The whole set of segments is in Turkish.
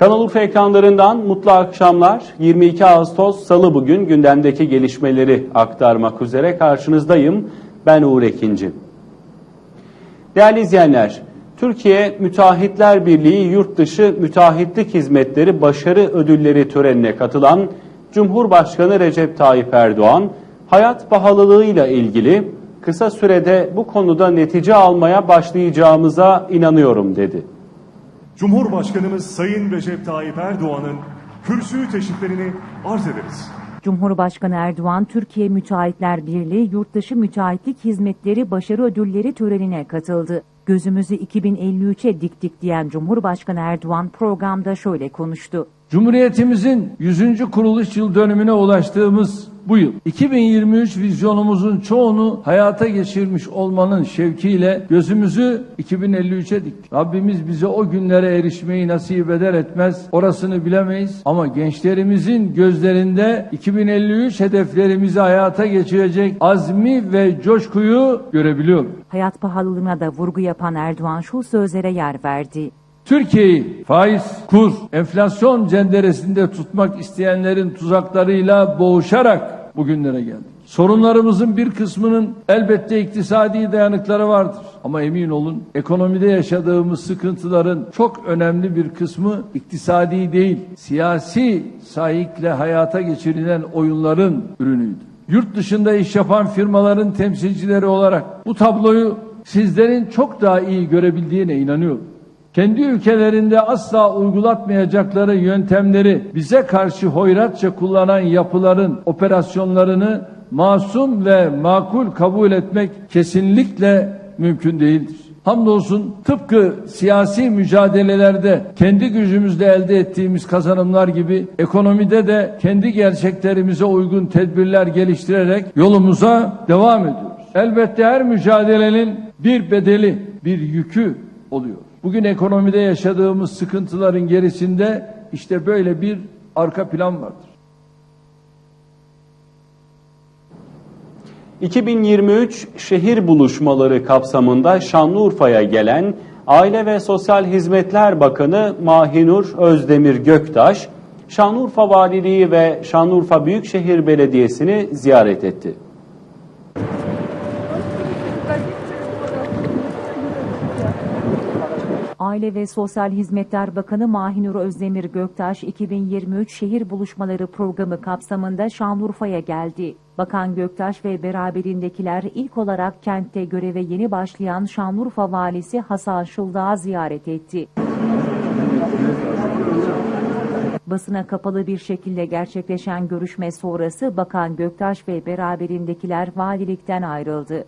Kanal Urfa ekranlarından mutlu akşamlar. 22 Ağustos Salı bugün gündemdeki gelişmeleri aktarmak üzere karşınızdayım. Ben Uğur Ekinci. Değerli izleyenler, Türkiye Müteahhitler Birliği Yurt Dışı Müteahhitlik Hizmetleri Başarı Ödülleri törenine katılan Cumhurbaşkanı Recep Tayyip Erdoğan, hayat pahalılığıyla ilgili kısa sürede bu konuda netice almaya başlayacağımıza inanıyorum dedi. Cumhurbaşkanımız Sayın Recep Tayyip Erdoğan'ın kürsü teşriflerini arz ederiz. Cumhurbaşkanı Erdoğan, Türkiye Müteahhitler Birliği Yurtdışı Müteahhitlik Hizmetleri Başarı Ödülleri törenine katıldı. Gözümüzü 2053'e diktik diyen Cumhurbaşkanı Erdoğan programda şöyle konuştu. Cumhuriyetimizin 100. kuruluş yıl dönümüne ulaştığımız bu yıl 2023 vizyonumuzun çoğunu hayata geçirmiş olmanın şevkiyle gözümüzü 2053'e diktik. Rabbimiz bize o günlere erişmeyi nasip eder etmez orasını bilemeyiz ama gençlerimizin gözlerinde 2053 hedeflerimizi hayata geçirecek azmi ve coşkuyu görebiliyorum. Hayat pahalılığına da vurgu yapan Erdoğan şu sözlere yer verdi. Türkiye'yi faiz, kur, enflasyon cenderesinde tutmak isteyenlerin tuzaklarıyla boğuşarak bugünlere geldik. Sorunlarımızın bir kısmının elbette iktisadi dayanıkları vardır. Ama emin olun ekonomide yaşadığımız sıkıntıların çok önemli bir kısmı iktisadi değil, siyasi sahikle hayata geçirilen oyunların ürünüydü. Yurt dışında iş yapan firmaların temsilcileri olarak bu tabloyu sizlerin çok daha iyi görebildiğine inanıyorum kendi ülkelerinde asla uygulatmayacakları yöntemleri bize karşı hoyratça kullanan yapıların operasyonlarını masum ve makul kabul etmek kesinlikle mümkün değildir. Hamdolsun tıpkı siyasi mücadelelerde kendi gücümüzle elde ettiğimiz kazanımlar gibi ekonomide de kendi gerçeklerimize uygun tedbirler geliştirerek yolumuza devam ediyoruz. Elbette her mücadelenin bir bedeli, bir yükü oluyor. Bugün ekonomide yaşadığımız sıkıntıların gerisinde işte böyle bir arka plan vardır. 2023 şehir buluşmaları kapsamında Şanlıurfa'ya gelen Aile ve Sosyal Hizmetler Bakanı Mahinur Özdemir Göktaş, Şanlıurfa Valiliği ve Şanlıurfa Büyükşehir Belediyesi'ni ziyaret etti. Aile ve Sosyal Hizmetler Bakanı Mahinur Özdemir Göktaş 2023 Şehir Buluşmaları Programı kapsamında Şanlıurfa'ya geldi. Bakan Göktaş ve beraberindekiler ilk olarak kentte göreve yeni başlayan Şanlıurfa Valisi Hasan Şıldağ'ı ziyaret etti. Basına kapalı bir şekilde gerçekleşen görüşme sonrası Bakan Göktaş ve beraberindekiler valilikten ayrıldı.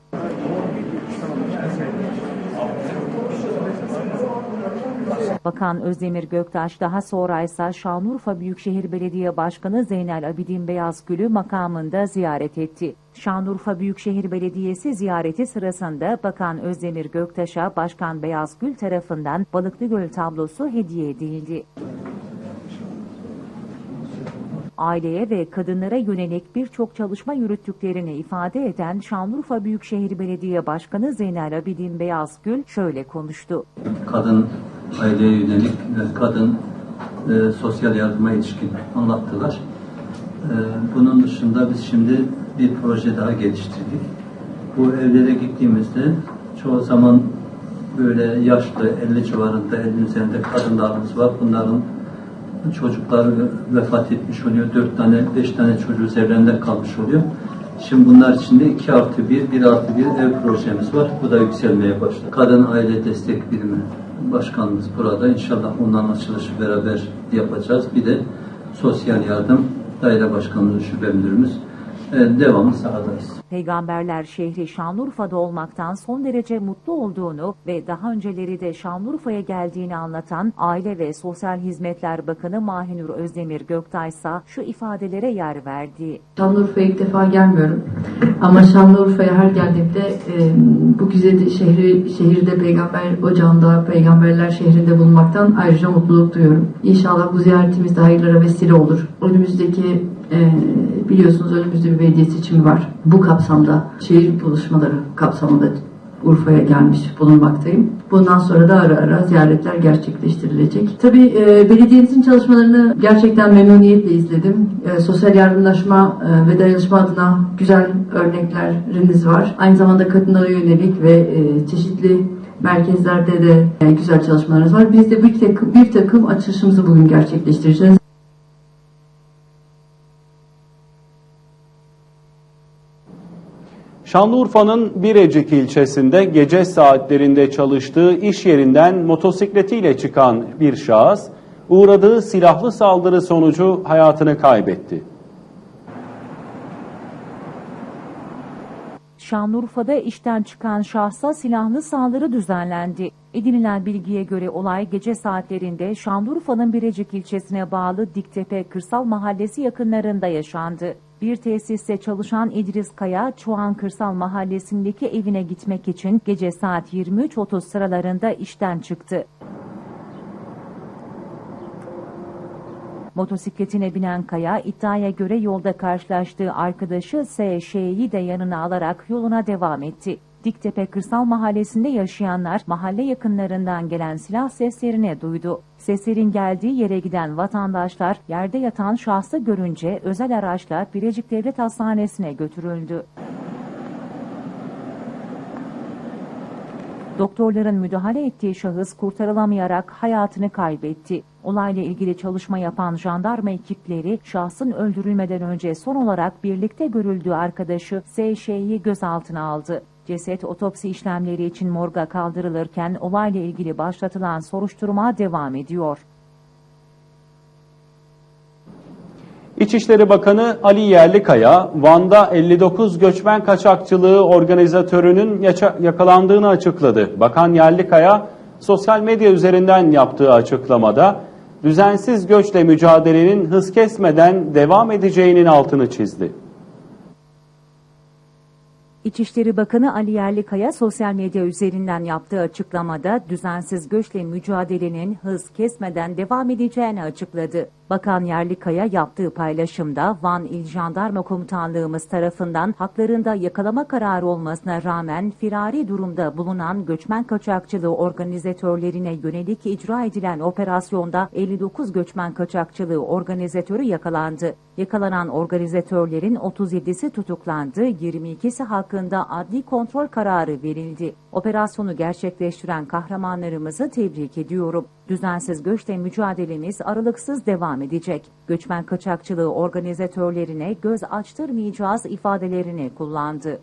Bakan Özdemir Göktaş daha sonra ise Şanlıurfa Büyükşehir Belediye Başkanı Zeynel Abidin Beyazgül'ü makamında ziyaret etti. Şanlıurfa Büyükşehir Belediyesi ziyareti sırasında Bakan Özdemir Göktaş'a Başkan Beyazgül tarafından Balıklı Göl tablosu hediye edildi. Aileye ve kadınlara yönelik birçok çalışma yürüttüklerini ifade eden Şanlıurfa Büyükşehir Belediye Başkanı Zeynel Abidin Beyazgül şöyle konuştu. kadın aileye yönelik ve kadın e, sosyal yardıma ilişkin anlattılar. E, bunun dışında biz şimdi bir proje daha geliştirdik. Bu evlere gittiğimizde çoğu zaman böyle yaşlı, 50 civarında, 50 üzerinde kadınlarımız var. Bunların çocukları vefat etmiş oluyor. 4 tane, 5 tane çocuğu evrende kalmış oluyor. Şimdi bunlar içinde 2 artı 1, 1 artı 1 ev projemiz var. Bu da yükselmeye başladı. Kadın Aile Destek Birimi Başkanımız burada. İnşallah onların açılışı beraber yapacağız. Bir de sosyal yardım daire başkanımız, şube müdürümüz devamlı sahadayız. Peygamberler şehri Şanlıurfa'da olmaktan son derece mutlu olduğunu ve daha önceleri de Şanlıurfa'ya geldiğini anlatan Aile ve Sosyal Hizmetler Bakanı Mahinur Özdemir Göktay ise şu ifadelere yer verdi. Şanlıurfa'ya ilk defa gelmiyorum. Ama Şanlıurfa'ya her geldiğimde e, bu güzel şehri, şehirde peygamber ocağında, peygamberler şehrinde bulunmaktan ayrıca mutluluk duyuyorum. İnşallah bu ziyaretimiz de hayırlara vesile olur. Önümüzdeki e, biliyorsunuz önümüzde bir belediye seçimi var. Bu kapsamda, şehir buluşmaları kapsamında Urfa'ya gelmiş bulunmaktayım. Bundan sonra da ara ara ziyaretler gerçekleştirilecek. Tabii e, belediyemizin çalışmalarını gerçekten memnuniyetle izledim. E, sosyal yardımlaşma e, ve dayanışma adına güzel örnekleriniz var. Aynı zamanda kadınlara yönelik ve e, çeşitli merkezlerde de e, güzel çalışmalarınız var. Biz de bir takım, bir takım açılışımızı bugün gerçekleştireceğiz. Şanlıurfa'nın Birecik ilçesinde gece saatlerinde çalıştığı iş yerinden motosikletiyle çıkan bir şahıs uğradığı silahlı saldırı sonucu hayatını kaybetti. Şanlıurfa'da işten çıkan şahsa silahlı saldırı düzenlendi. Edinilen bilgiye göre olay gece saatlerinde Şanlıurfa'nın Birecik ilçesine bağlı Diktepe Kırsal Mahallesi yakınlarında yaşandı. Bir tesiste çalışan İdris Kaya, Çuhan Kırsal Mahallesi'ndeki evine gitmek için gece saat 23.30 sıralarında işten çıktı. Motosikletine binen Kaya iddiaya göre yolda karşılaştığı arkadaşı S.Ş'yi de yanına alarak yoluna devam etti. Diktepe Kırsal Mahallesi'nde yaşayanlar mahalle yakınlarından gelen silah seslerini duydu. Seslerin geldiği yere giden vatandaşlar yerde yatan şahsı görünce özel araçla Birecik Devlet Hastanesi'ne götürüldü. Doktorların müdahale ettiği şahıs kurtarılamayarak hayatını kaybetti. Olayla ilgili çalışma yapan jandarma ekipleri şahsın öldürülmeden önce son olarak birlikte görüldüğü arkadaşı S.Ş'yi gözaltına aldı. Ceset otopsi işlemleri için morga kaldırılırken olayla ilgili başlatılan soruşturma devam ediyor. İçişleri Bakanı Ali Yerlikaya, Van'da 59 göçmen kaçakçılığı organizatörünün yakalandığını açıkladı. Bakan Yerlikaya, sosyal medya üzerinden yaptığı açıklamada, düzensiz göçle mücadelenin hız kesmeden devam edeceğinin altını çizdi. İçişleri Bakanı Ali Yerlikaya sosyal medya üzerinden yaptığı açıklamada düzensiz göçle mücadelenin hız kesmeden devam edeceğini açıkladı. Bakan Yerlikaya yaptığı paylaşımda Van İl Jandarma Komutanlığımız tarafından haklarında yakalama kararı olmasına rağmen firari durumda bulunan göçmen kaçakçılığı organizatörlerine yönelik icra edilen operasyonda 59 göçmen kaçakçılığı organizatörü yakalandı. Yakalanan organizatörlerin 37'si tutuklandı, 22'si hakkında adli kontrol kararı verildi. Operasyonu gerçekleştiren kahramanlarımızı tebrik ediyorum. Düzensiz göçle mücadelemiz aralıksız devam edecek. Göçmen kaçakçılığı organizatörlerine göz açtırmayacağız ifadelerini kullandı.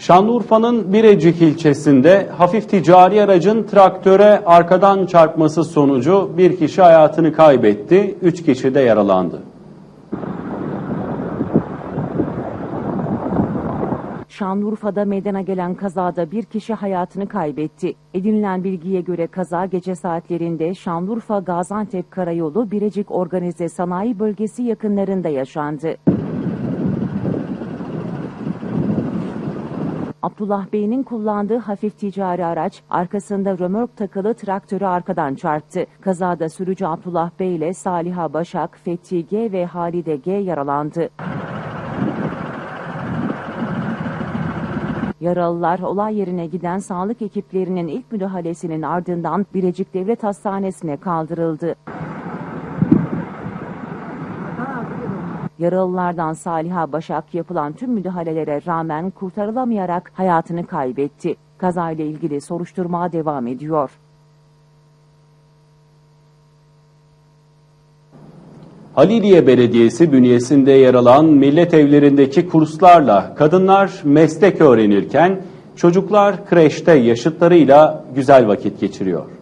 Şanlıurfa'nın Birecik ilçesinde hafif ticari aracın traktöre arkadan çarpması sonucu bir kişi hayatını kaybetti, üç kişi de yaralandı. Şanlıurfa'da meydana gelen kazada bir kişi hayatını kaybetti. Edinilen bilgiye göre kaza gece saatlerinde Şanlıurfa Gaziantep Karayolu Birecik Organize Sanayi Bölgesi yakınlarında yaşandı. Abdullah Bey'in kullandığı hafif ticari araç arkasında römork takılı traktörü arkadan çarptı. Kazada sürücü Abdullah Bey ile Saliha Başak, Fethi G ve Halide G yaralandı. Yaralılar olay yerine giden sağlık ekiplerinin ilk müdahalesinin ardından Birecik Devlet Hastanesi'ne kaldırıldı. Yaralılardan Saliha Başak yapılan tüm müdahalelere rağmen kurtarılamayarak hayatını kaybetti. Kazayla ilgili soruşturma devam ediyor. Haliliye Belediyesi bünyesinde yer alan millet evlerindeki kurslarla kadınlar meslek öğrenirken çocuklar kreşte yaşıtlarıyla güzel vakit geçiriyor.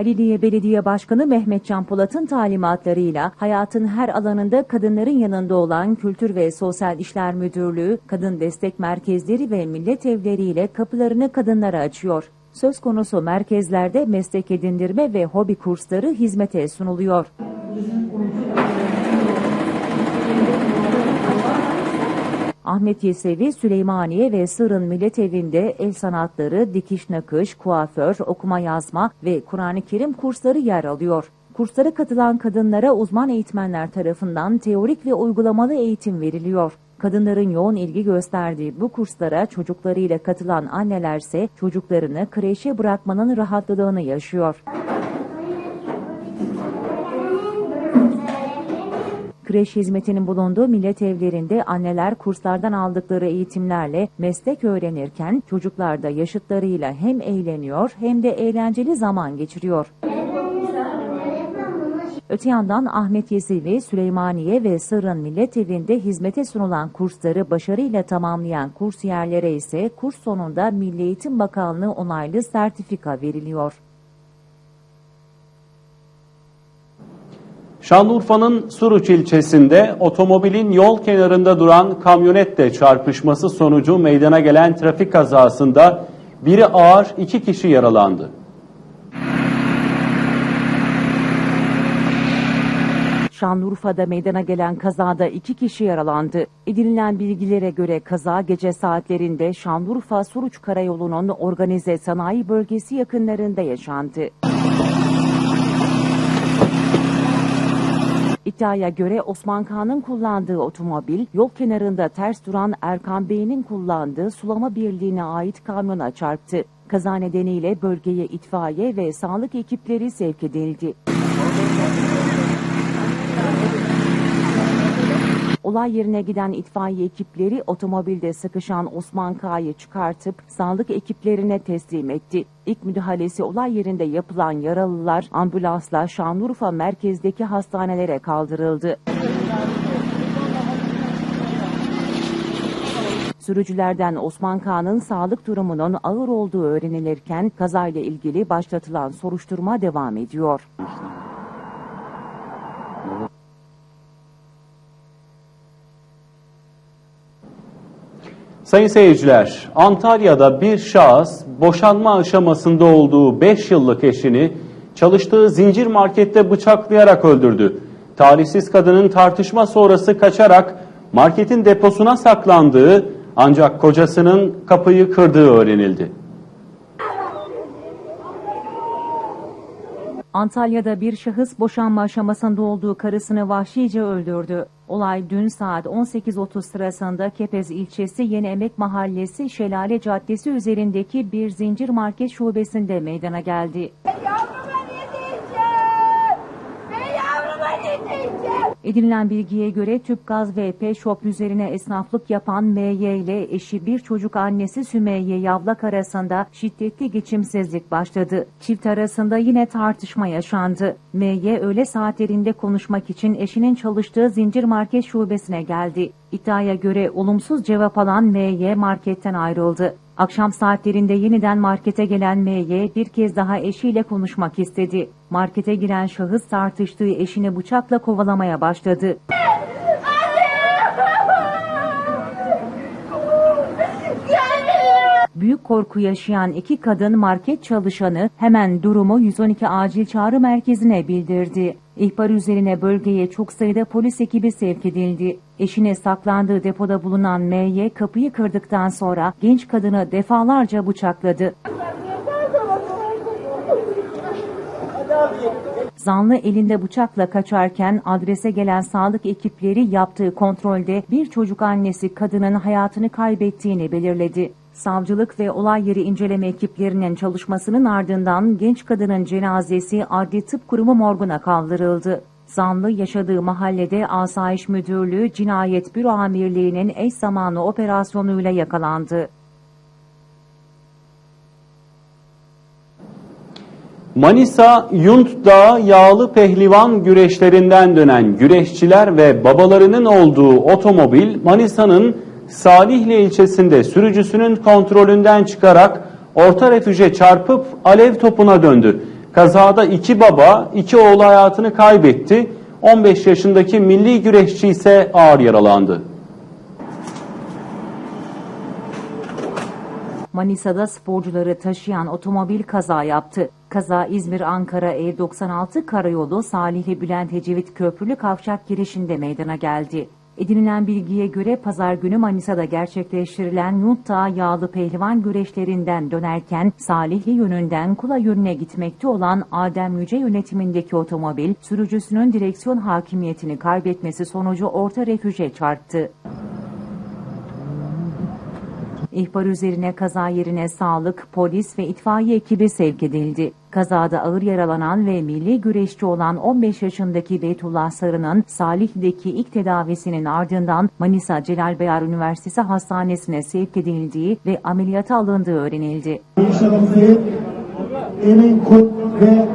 Haliliye Belediye Başkanı Mehmet Can Polat'ın talimatlarıyla hayatın her alanında kadınların yanında olan Kültür ve Sosyal İşler Müdürlüğü, Kadın Destek Merkezleri ve Millet Evleri ile kapılarını kadınlara açıyor. Söz konusu merkezlerde meslek edindirme ve hobi kursları hizmete sunuluyor. Ahmet Yesevi, Süleymaniye ve Sırrın Millet Evi'nde el sanatları, dikiş nakış, kuaför, okuma yazma ve Kur'an-ı Kerim kursları yer alıyor. Kurslara katılan kadınlara uzman eğitmenler tarafından teorik ve uygulamalı eğitim veriliyor. Kadınların yoğun ilgi gösterdiği bu kurslara çocuklarıyla katılan annelerse çocuklarını kreşe bırakmanın rahatlığını yaşıyor. Kreş hizmetinin bulunduğu millet evlerinde anneler kurslardan aldıkları eğitimlerle meslek öğrenirken çocuklar da yaşıtlarıyla hem eğleniyor hem de eğlenceli zaman geçiriyor. Öte yandan Ahmet Yesevi, Süleymaniye ve Sırrın Millet Evi'nde hizmete sunulan kursları başarıyla tamamlayan kursiyerlere ise kurs sonunda Milli Eğitim Bakanlığı onaylı sertifika veriliyor. Şanlıurfa'nın Suruç ilçesinde otomobilin yol kenarında duran kamyonetle çarpışması sonucu meydana gelen trafik kazasında biri ağır iki kişi yaralandı. Şanlıurfa'da meydana gelen kazada iki kişi yaralandı. Edinilen bilgilere göre kaza gece saatlerinde Şanlıurfa Suruç Karayolu'nun organize sanayi bölgesi yakınlarında yaşandı. İddiaya göre Osman Kağan'ın kullandığı otomobil yol kenarında ters duran Erkan Bey'in kullandığı sulama birliğine ait kamyona çarptı. Kaza nedeniyle bölgeye itfaiye ve sağlık ekipleri sevk edildi. Olay yerine giden itfaiye ekipleri otomobilde sıkışan Osman K'yı çıkartıp sağlık ekiplerine teslim etti. İlk müdahalesi olay yerinde yapılan yaralılar ambulansla Şanlıurfa merkezdeki hastanelere kaldırıldı. Sürücülerden Osman K'nın sağlık durumunun ağır olduğu öğrenilirken kazayla ilgili başlatılan soruşturma devam ediyor. Sayın seyirciler, Antalya'da bir şahıs boşanma aşamasında olduğu 5 yıllık eşini çalıştığı zincir markette bıçaklayarak öldürdü. Talihsiz kadının tartışma sonrası kaçarak marketin deposuna saklandığı ancak kocasının kapıyı kırdığı öğrenildi. Antalya'da bir şahıs boşanma aşamasında olduğu karısını vahşice öldürdü. Olay dün saat 18.30 sırasında Kepez ilçesi Yeni Emek Mahallesi Şelale Caddesi üzerindeki bir zincir market şubesinde meydana geldi. Yavruma Edinilen bilgiye göre tüp gaz ve P Shop üzerine esnaflık yapan MY ile eşi bir çocuk annesi Sümeyye Yavlak arasında şiddetli geçimsizlik başladı. Çift arasında yine tartışma yaşandı. MY öğle saatlerinde konuşmak için eşinin çalıştığı zincir market şubesine geldi. İddiaya göre olumsuz cevap alan MY marketten ayrıldı. Akşam saatlerinde yeniden markete gelen MY bir kez daha eşiyle konuşmak istedi. Markete giren şahıs tartıştığı eşini bıçakla kovalamaya başladı. Büyük korku yaşayan iki kadın market çalışanı hemen durumu 112 acil çağrı merkezine bildirdi. İhbar üzerine bölgeye çok sayıda polis ekibi sevk edildi. Eşine saklandığı depoda bulunan MY kapıyı kırdıktan sonra genç kadını defalarca bıçakladı. Zanlı elinde bıçakla kaçarken adrese gelen sağlık ekipleri yaptığı kontrolde bir çocuk annesi kadının hayatını kaybettiğini belirledi. Savcılık ve olay yeri inceleme ekiplerinin çalışmasının ardından genç kadının cenazesi Adli Tıp Kurumu morguna kaldırıldı. Zanlı yaşadığı mahallede Asayiş Müdürlüğü Cinayet Büro Amirliği'nin eş zamanlı operasyonuyla yakalandı. Manisa Yunt Dağı yağlı pehlivan güreşlerinden dönen güreşçiler ve babalarının olduğu otomobil Manisa'nın Salihli ilçesinde sürücüsünün kontrolünden çıkarak orta refüje çarpıp alev topuna döndü. Kazada iki baba, iki oğlu hayatını kaybetti. 15 yaşındaki milli güreşçi ise ağır yaralandı. Manisa'da sporcuları taşıyan otomobil kaza yaptı. Kaza İzmir-Ankara E96 karayolu Salihli Bülent Ecevit Köprülü Kavşak girişinde meydana geldi. Edinilen bilgiye göre pazar günü Manisa'da gerçekleştirilen Yunta yağlı pehlivan güreşlerinden dönerken Salihli yönünden Kula yönüne gitmekte olan Adem Yüce yönetimindeki otomobil sürücüsünün direksiyon hakimiyetini kaybetmesi sonucu orta refüje çarptı. İhbar üzerine kaza yerine sağlık, polis ve itfaiye ekibi sevk edildi. Kazada ağır yaralanan ve milli güreşçi olan 15 yaşındaki Beytullah Sarı'nın Salihli'deki ilk tedavisinin ardından Manisa Celal Bayar Üniversitesi Hastanesi'ne sevk edildiği ve ameliyata alındığı öğrenildi. Emin kut ve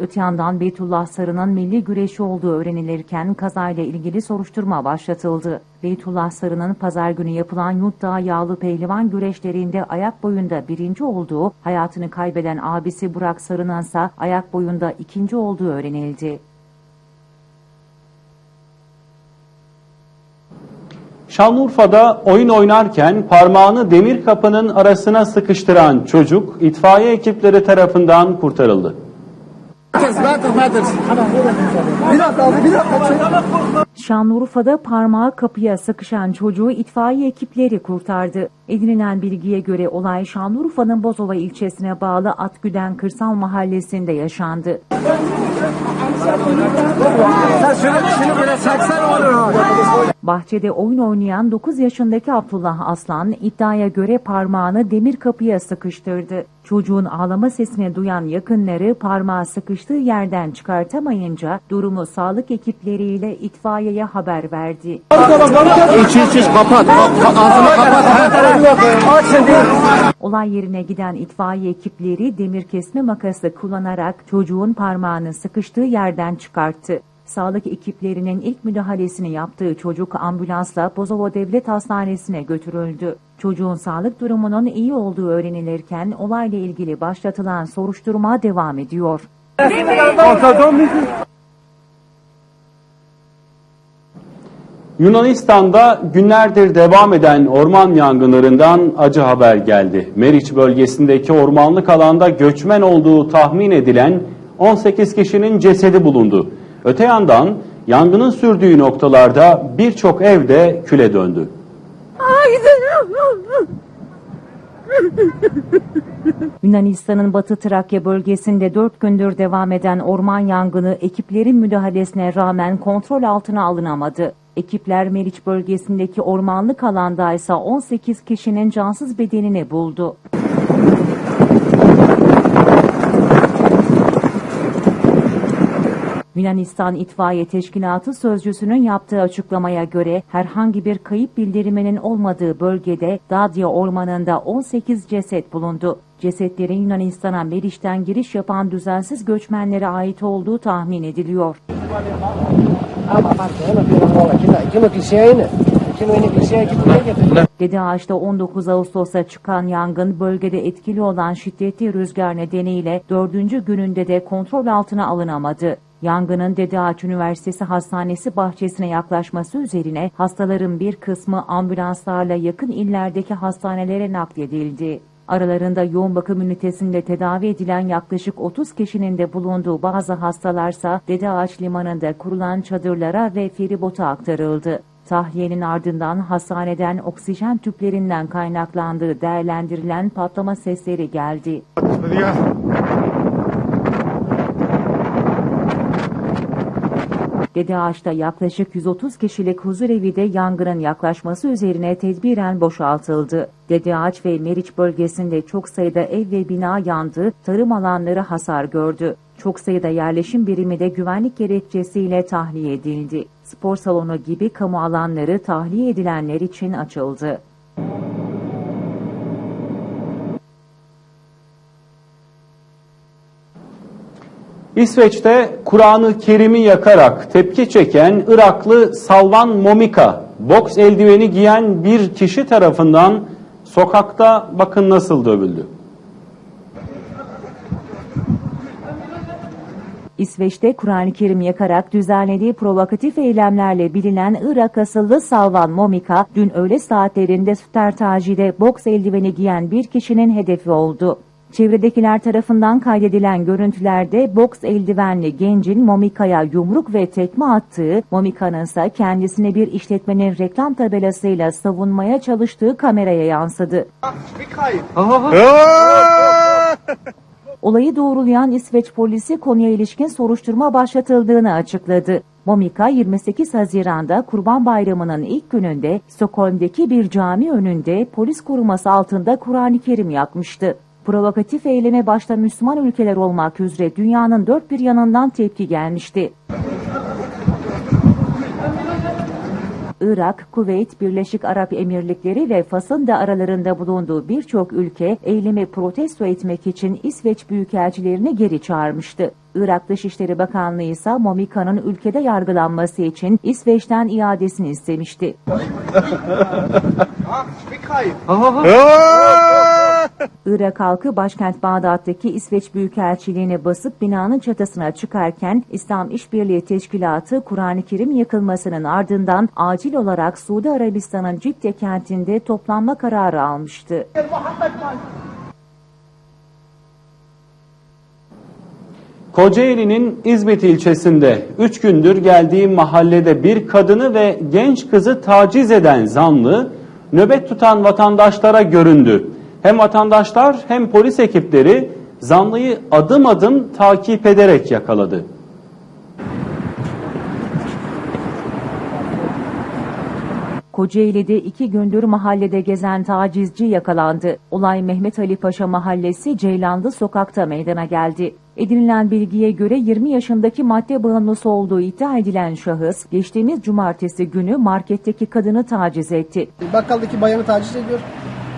Öte yandan Beytullah Sarı'nın milli güreşi olduğu öğrenilirken kazayla ilgili soruşturma başlatıldı. Beytullah Sarı'nın pazar günü yapılan Yurtdağ yağlı pehlivan güreşlerinde ayak boyunda birinci olduğu, hayatını kaybeden abisi Burak Sarı'nın ise ayak boyunda ikinci olduğu öğrenildi. Şanlıurfa'da oyun oynarken parmağını demir kapının arasına sıkıştıran çocuk itfaiye ekipleri tarafından kurtarıldı. Şanlıurfa'da parmağı kapıya sıkışan çocuğu itfaiye ekipleri kurtardı. Edinilen bilgiye göre olay Şanlıurfa'nın Bozova ilçesine bağlı Atgüden Kırsal Mahallesi'nde yaşandı. Bahçede oyun oynayan 9 yaşındaki Abdullah Aslan iddiaya göre parmağını demir kapıya sıkıştırdı. Çocuğun ağlama sesini duyan yakınları parmağı sıkıştığı yerden çıkartamayınca durumu sağlık ekipleriyle itfaiyeye haber verdi. Olay yerine giden itfaiye ekipleri demir kesme makası kullanarak çocuğun parmağını sıkıştığı yerden çıkarttı. Sağlık ekiplerinin ilk müdahalesini yaptığı çocuk ambulansla Bozova Devlet Hastanesi'ne götürüldü. Çocuğun sağlık durumunun iyi olduğu öğrenilirken olayla ilgili başlatılan soruşturma devam ediyor. Yunanistan'da günlerdir devam eden orman yangınlarından acı haber geldi. Meriç bölgesindeki ormanlık alanda göçmen olduğu tahmin edilen 18 kişinin cesedi bulundu. Öte yandan yangının sürdüğü noktalarda birçok ev de küle döndü. Yunanistan'ın Batı Trakya bölgesinde 4 gündür devam eden orman yangını ekiplerin müdahalesine rağmen kontrol altına alınamadı. Ekipler Meriç bölgesindeki ormanlık alanda ise 18 kişinin cansız bedenini buldu. Yunanistan İtfaiye Teşkilatı sözcüsünün yaptığı açıklamaya göre herhangi bir kayıp bildiriminin olmadığı bölgede Dadya Ormanı'nda 18 ceset bulundu. Cesetlerin Yunanistan'a Meriç'ten giriş yapan düzensiz göçmenlere ait olduğu tahmin ediliyor. Dede Ağaç'ta 19 Ağustos'ta çıkan yangın bölgede etkili olan şiddetli rüzgar nedeniyle dördüncü gününde de kontrol altına alınamadı. Yangının Dede Ağaç Üniversitesi Hastanesi bahçesine yaklaşması üzerine hastaların bir kısmı ambulanslarla yakın illerdeki hastanelere nakledildi. Aralarında yoğun bakım ünitesinde tedavi edilen yaklaşık 30 kişinin de bulunduğu bazı hastalarsa Dede Ağaç Limanı'nda kurulan çadırlara ve feribota aktarıldı. Tahliyenin ardından hastaneden oksijen tüplerinden kaynaklandığı değerlendirilen patlama sesleri geldi. Dede Ağaç'ta yaklaşık 130 kişilik huzurevi de yangının yaklaşması üzerine tedbiren boşaltıldı. Dede Ağaç ve Meriç bölgesinde çok sayıda ev ve bina yandı, tarım alanları hasar gördü. Çok sayıda yerleşim birimi de güvenlik gerekçesiyle tahliye edildi. Spor salonu gibi kamu alanları tahliye edilenler için açıldı. İsveç'te Kur'an-ı Kerim'i yakarak tepki çeken Iraklı Salvan Momika, boks eldiveni giyen bir kişi tarafından sokakta bakın nasıl dövüldü. İsveç'te Kur'an-ı Kerim yakarak düzenlediği provokatif eylemlerle bilinen Irak asıllı Salvan Momika, dün öğle saatlerinde Sütertaji'de boks eldiveni giyen bir kişinin hedefi oldu. Çevredekiler tarafından kaydedilen görüntülerde boks eldivenli gencin Momika'ya yumruk ve tekme attığı, Momika'nın ise kendisini bir işletmenin reklam tabelasıyla savunmaya çalıştığı kameraya yansıdı. Olayı doğrulayan İsveç polisi konuya ilişkin soruşturma başlatıldığını açıkladı. Momika 28 Haziran'da Kurban Bayramı'nın ilk gününde Stockholm'deki bir cami önünde polis koruması altında Kur'an-ı Kerim yakmıştı. Provokatif eyleme başta Müslüman ülkeler olmak üzere dünyanın dört bir yanından tepki gelmişti. Irak, Kuveyt, Birleşik Arap Emirlikleri ve Fas'ın da aralarında bulunduğu birçok ülke eylemi protesto etmek için İsveç büyükelçilerini geri çağırmıştı. Irak Dışişleri Bakanlığı ise Momika'nın ülkede yargılanması için İsveç'ten iadesini istemişti. Irak halkı başkent Bağdat'taki İsveç Büyükelçiliğine basıp binanın çatısına çıkarken İslam İşbirliği Teşkilatı Kur'an-ı Kerim yakılmasının ardından acil olarak Suudi Arabistan'ın Cidde kentinde toplanma kararı almıştı. Kocaeli'nin İzmit ilçesinde 3 gündür geldiği mahallede bir kadını ve genç kızı taciz eden zanlı nöbet tutan vatandaşlara göründü. Hem vatandaşlar hem polis ekipleri zanlıyı adım adım takip ederek yakaladı. Kocaeli'de iki gündür mahallede gezen tacizci yakalandı. Olay Mehmet Ali Paşa Mahallesi Ceylanlı sokakta meydana geldi. Edinilen bilgiye göre 20 yaşındaki madde bağımlısı olduğu iddia edilen şahıs geçtiğimiz cumartesi günü marketteki kadını taciz etti. Bakkaldaki bayanı taciz ediyor.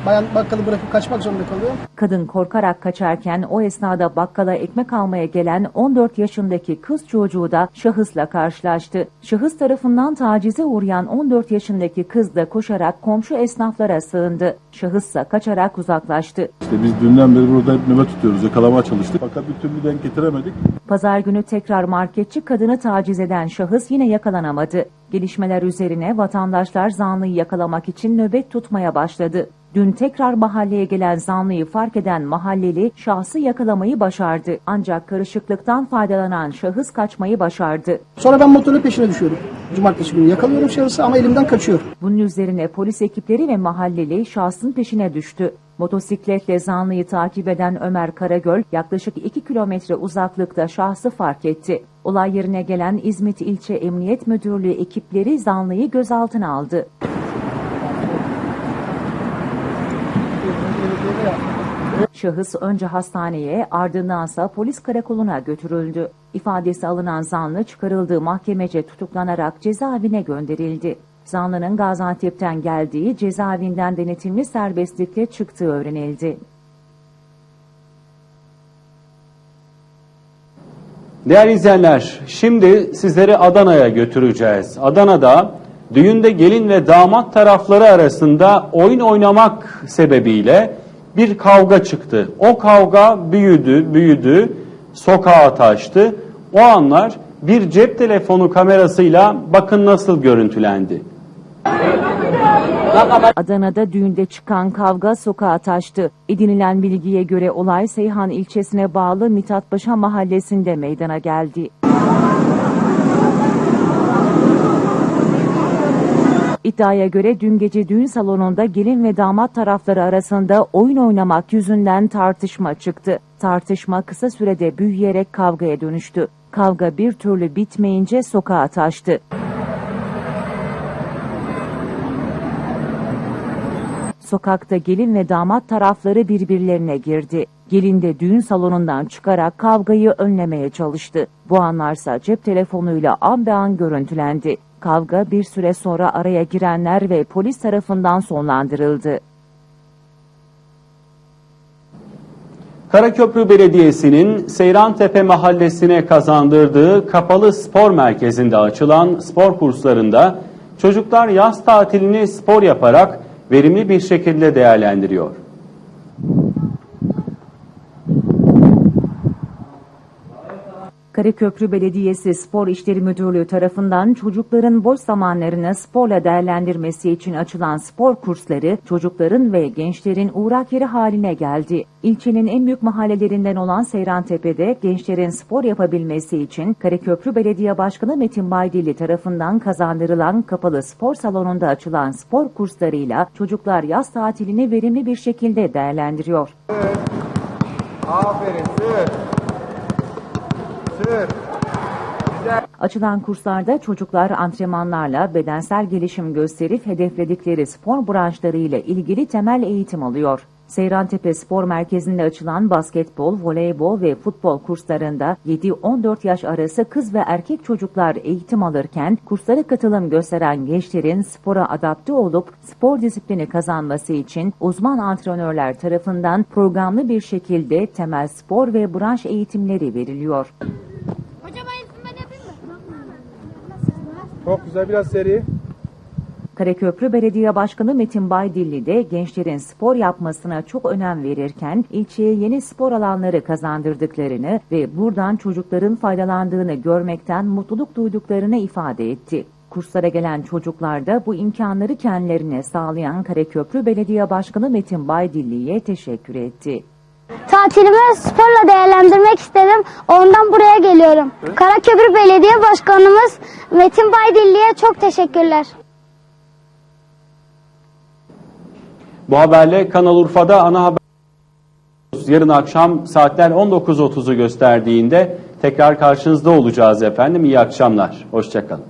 Bayan bakkalı bırakıp kaçmak zorunda kalıyor. Kadın korkarak kaçarken o esnada bakkala ekmek almaya gelen 14 yaşındaki kız çocuğu da şahısla karşılaştı. Şahıs tarafından tacize uğrayan 14 yaşındaki kız da koşarak komşu esnaflara sığındı. Şahıssa kaçarak uzaklaştı. İşte biz dünden beri burada hep nöbet tutuyoruz. Yakalamaya çalıştık. Fakat bir türlü denk getiremedik. Pazar günü tekrar marketçi kadını taciz eden şahıs yine yakalanamadı. Gelişmeler üzerine vatandaşlar zanlıyı yakalamak için nöbet tutmaya başladı. Dün tekrar mahalleye gelen zanlıyı fark eden mahalleli şahsı yakalamayı başardı. Ancak karışıklıktan faydalanan şahıs kaçmayı başardı. Sonra ben motorun peşine düşüyorum. Cumartesi günü yakalıyorum şahısı ama elimden kaçıyor. Bunun üzerine polis ekipleri ve mahalleli şahsın peşine düştü. Motosikletle zanlıyı takip eden Ömer Karagöl yaklaşık 2 kilometre uzaklıkta şahsı fark etti. Olay yerine gelen İzmit İlçe Emniyet Müdürlüğü ekipleri zanlıyı gözaltına aldı. Şahıs önce hastaneye ardındansa polis karakoluna götürüldü. İfadesi alınan zanlı çıkarıldığı mahkemece tutuklanarak cezaevine gönderildi. Zanlının Gaziantep'ten geldiği cezaevinden denetimli serbestlikle çıktığı öğrenildi. Değerli izleyenler, şimdi sizleri Adana'ya götüreceğiz. Adana'da düğünde gelin ve damat tarafları arasında oyun oynamak sebebiyle bir kavga çıktı. O kavga büyüdü, büyüdü, sokağa taştı. O anlar bir cep telefonu kamerasıyla bakın nasıl görüntülendi. Adana'da düğünde çıkan kavga sokağa taştı. Edinilen bilgiye göre olay Seyhan ilçesine bağlı Mithatpaşa mahallesinde meydana geldi. İddiaya göre dün gece düğün salonunda gelin ve damat tarafları arasında oyun oynamak yüzünden tartışma çıktı. Tartışma kısa sürede büyüyerek kavgaya dönüştü. Kavga bir türlü bitmeyince sokağa taştı. Sokakta gelin ve damat tarafları birbirlerine girdi. Gelin de düğün salonundan çıkarak kavgayı önlemeye çalıştı. Bu anlarsa cep telefonuyla an be an görüntülendi. Kavga bir süre sonra araya girenler ve polis tarafından sonlandırıldı. Karaköprü Belediyesi'nin Seyrantepe Mahallesi'ne kazandırdığı kapalı spor merkezinde açılan spor kurslarında çocuklar yaz tatilini spor yaparak verimli bir şekilde değerlendiriyor. Karaköprü Belediyesi Spor İşleri Müdürlüğü tarafından çocukların boş zamanlarını sporla değerlendirmesi için açılan spor kursları çocukların ve gençlerin uğrak yeri haline geldi. İlçenin en büyük mahallelerinden olan Seyrantepe'de gençlerin spor yapabilmesi için Karaköprü Belediye Başkanı Metin Baydilli tarafından kazandırılan kapalı spor salonunda açılan spor kurslarıyla çocuklar yaz tatilini verimli bir şekilde değerlendiriyor. Aferin Açılan kurslarda çocuklar antrenmanlarla bedensel gelişim gösterip hedefledikleri spor branşlarıyla ilgili temel eğitim alıyor. Seyrantepe Spor Merkezi'nde açılan basketbol, voleybol ve futbol kurslarında 7-14 yaş arası kız ve erkek çocuklar eğitim alırken kurslara katılım gösteren gençlerin spora adapte olup spor disiplini kazanması için uzman antrenörler tarafından programlı bir şekilde temel spor ve branş eğitimleri veriliyor. Çok güzel biraz seri. Karaköprü Belediye Başkanı Metin Baydilli de gençlerin spor yapmasına çok önem verirken ilçeye yeni spor alanları kazandırdıklarını ve buradan çocukların faydalandığını görmekten mutluluk duyduklarını ifade etti. Kurslara gelen çocuklar da bu imkanları kendilerine sağlayan Karaköprü Belediye Başkanı Metin Baydilli'ye teşekkür etti. Tatilimi sporla değerlendirmek istedim. Ondan buraya geliyorum. Karaköprü Belediye Başkanımız Metin Baydilli'ye çok teşekkürler. Bu haberle Kanal Urfa'da ana haber yarın akşam saatler 19.30'u gösterdiğinde tekrar karşınızda olacağız efendim. İyi akşamlar. Hoşçakalın.